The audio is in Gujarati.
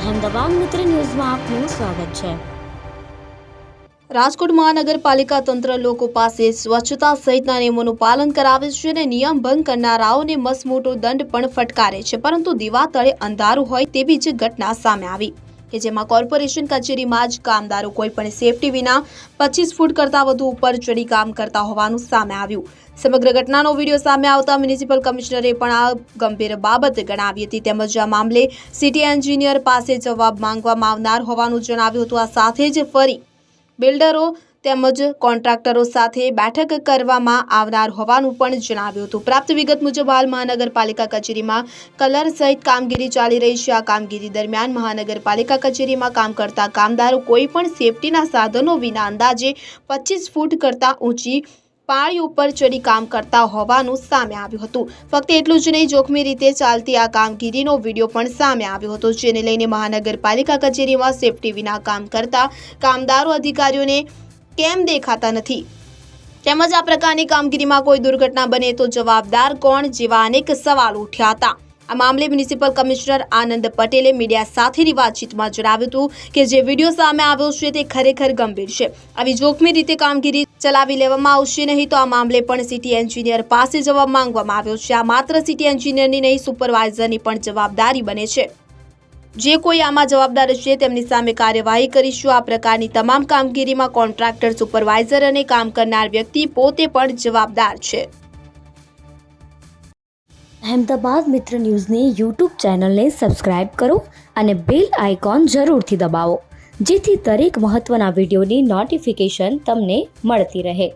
અહેમદાબાદ મિત્ર ન્યૂઝમાં આપનું સ્વાગત છે. રાજકોટ મહાનગરપાલિકા તંત્ર લોકો પાસે સ્વચ્છતા સહિતના નિયમોનું પાલન કરાવે છે અને નિયમ ભંગ કરનારાઓને મસમોટો દંડ પણ ફટકારે છે. પરંતુ દીવા તળે અંધારું હોય તેવી જ ઘટના સામે આવી. કે જેમાં કોર્પોરેશન કચેરીમાં જ કામદારો કોઈ પણ સેફટી વિના પચીસ ફૂટ કરતાં વધુ ઉપર ચડી કામ કરતા હોવાનું સામે આવ્યું. સમગ્ર ઘટનાનો વીડિયો સામે આવતા મ્યુનિસિપલ કમિશનરે પણ આ ગંભીર બાબત ગણાવી હતી. તેમજ આ મામલે સિટી એન્જિનિયર પાસે જવાબ માંગવામાં આવનાર હોવાનું જણાવ્યું હતું. આ સાથે જ ફરી બિલ્ડરો તેમજ કોન્ટ્રાક્ટરો સાથે બેઠક કરવામાં આવનાર હોવાનું પણ જણાવ્યું હતું. પ્રાપ્ત વિગત મુજબ હાલ મહાનગરપાલિકા કચેરીમાં કલર સહિત કામગીરી ચાલી રહી છે. આ કામગીરી દરમિયાન મહાનગરપાલિકા કચેરીમાં કામ કરતા કામદારો કોઈ પણ સેફટીના સાધનો વિના અંદાજે પચીસ ફૂટ કરતાં ઊંચી પાળી ઉપર ચડી કામ કરતા હોવાનું સામે આવ્યું હતું. ફક્ત એટલું જ નહીં, જોખમી રીતે ચાલતી આ કામગીરીનો વીડિયો પણ સામે આવ્યો હતો, જેને લઈને મહાનગરપાલિકા કચેરીમાં સેફટી વિના કામ કરતા કામદારો, અધિકારીઓને કેમ દેખાતા નથી? તેમજ આ પ્રકારની કામગીરીમાં કોઈ દુર્ઘટના બને તો જવાબદાર કોણ? જેવા અનેક સવાલ ઉઠ્યા હતા. આ મામલે મ્યુનિસિપલ કમિશનર આનંદ પટેલે મીડિયા સાથેની વાતચીતમાં જણાવ્યું હતું કે જે વીડિયો સામે આવ્યો છે તે ખરેખર ગંભીર છે. આવી જોખમી રીતે કામગીરી ચલાવી લેવામાં આવશે નહીં તો આ મામલે પણ સિટી એન્જિનિયર પાસે જવાબ માંગવામાં આવ્યો છે. આ માત્ર સિટી એન્જિનિયરની નહીં, સુપરવાઇઝરની પણ જવાબદારી બને છે. જે કોઈ આમાં જવાબદાર છે, તેમની સામે કાર્યવાહી કરીશું. આ પ્રકારની તમામ કામગીરીમાં કોન્ટ્રાક્ટર, સુપરવાઇઝર અને કામ કરનાર વ્યક્તિ પોતે પણ જવાબદાર છે. અહેમદાબાદ મિત્ર ન્યૂઝની યુટ્યુબ ચેનલને સબસ્ક્રાઇબ કરો અને બેલ આઇકોન જરૂરથી દબાવો, જેથી દરેક મહત્ત્વના વિડીયોની નોટિફિકેશન તમને મળતી રહે.